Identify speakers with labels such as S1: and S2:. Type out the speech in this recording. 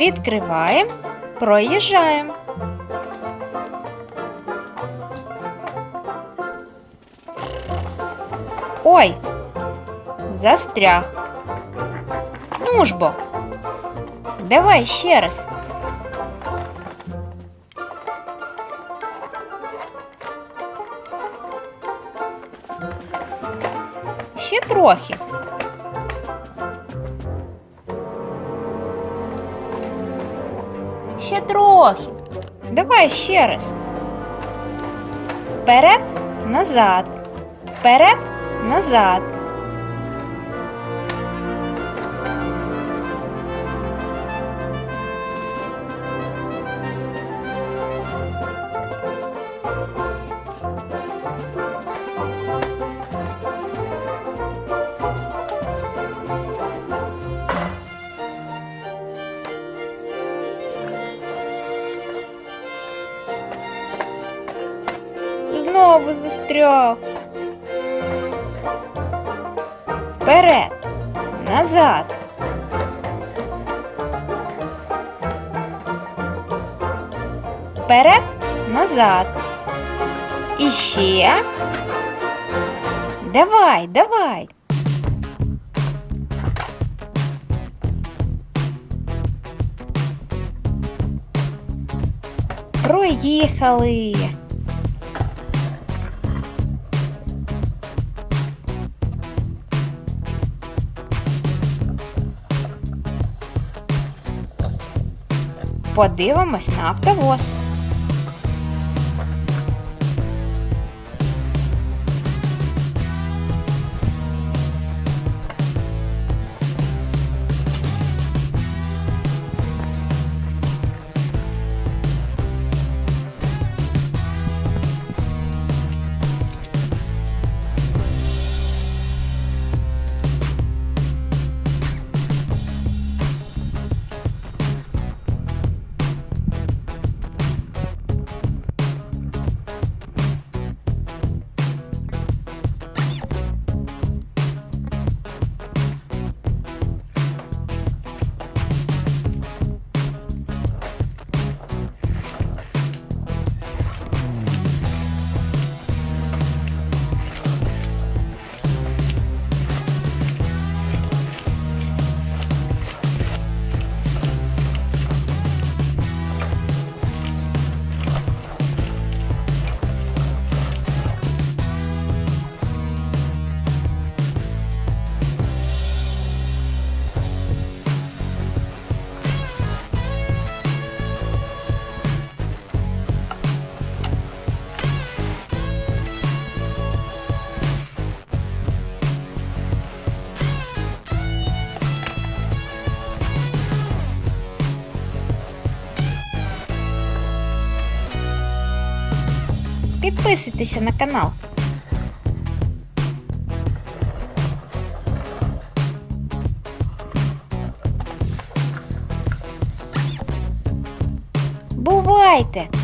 S1: Відкриваємо, проїжджаємо. Ой, застряг. Ну ж бо. Давай ще раз. Ще трохи. Ще трохи. Давай ще раз. Вперед, назад. Вперед, назад. Знову застряг. Вперед, назад. Вперед, назад. І ще. Давай, давай. Проїхали. Подивимось на автовоз. Підписуйтеся на канал. Бувайте!